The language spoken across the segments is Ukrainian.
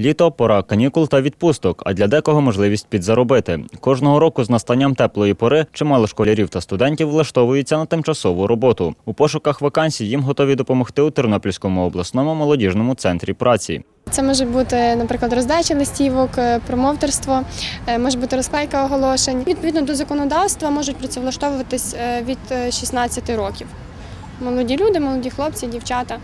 Літо пора канікул та відпусток, а для декого можливість підзаробити. Кожного року з настанням теплої пори чимало школярів та студентів влаштовуються на тимчасову роботу. У пошуках вакансій їм готові допомогти у Тернопільському обласному молодіжному центрі праці. Це може бути, наприклад, роздача листівок, е, промовтерство, е, може бути розклейка оголошень. Відповідно до законодавства можуть працевлаштовуватись е, від е, 16 років. Молоді люди, молоді хлопці, дівчата.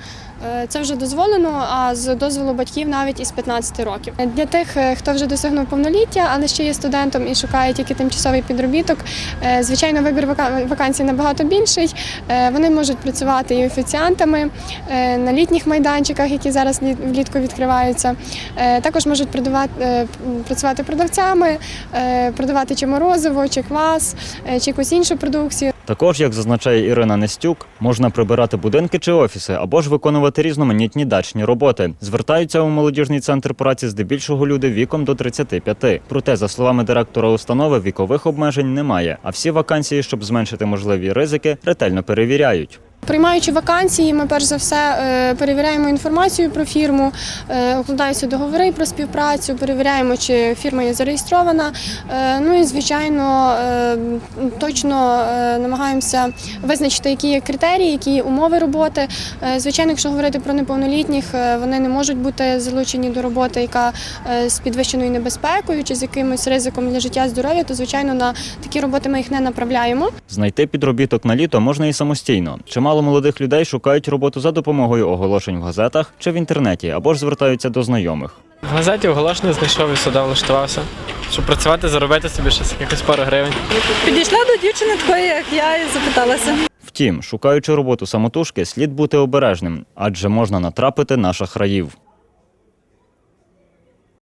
Е, Це вже дозволено, а з дозволу батьків навіть із 15 років. Для тих, е, хто вже досягнув повноліття, але ще є студентом і шукає тільки тимчасовий підробіток, е, звичайно, вибір вакансій набагато більший. Вони можуть працювати і офіціантами на літніх майданчиках, які зараз влітку відкриваються. Також можуть працювати продавцями, продавати чи морозиво, чи квас, чи якусь іншу продукцію. Також, як зазначає Ірина Нестюк, можна прибирати будинки чи офіси або ж виконувати різноманітні дачні роботи. Звертаються у молодіжний центр праці здебільшого люди віком до 35. Проте, за словами директора установи, вікових обмежень немає. А всі вакансії, щоб зменшити можливі ризики, ретельно перевіряють. Приймаючи вакансії, ми перш за все е, перевіряємо інформацію про фірму, е, укладаються договори про співпрацю, перевіряємо, чи фірма є зареєстрована. Е, Ну і звичайно, точно намагаємося визначити, які є критерії, які є умови роботи. Звичайно, якщо говорити про неповнолітніх, вони не можуть бути залучені до роботи, яка з підвищеною небезпекою чи з якимось ризиком для життя здоров'я, то звичайно на такі роботи ми їх не направляємо. Знайти підробіток на літо можна і самостійно. Чимало молодих людей шукають роботу за допомогою оголошень в газетах чи в інтернеті, або ж звертаються до знайомих. В газеті оголошення знайшов і сюди влаштувався. Щоб працювати, заробити собі щось, якихось пару гривень. Підійшла до дівчини такої, як я, і запиталася. Втім, шукаючи роботу самотужки, слід бути обережним, адже можна натрапити на шахраїв.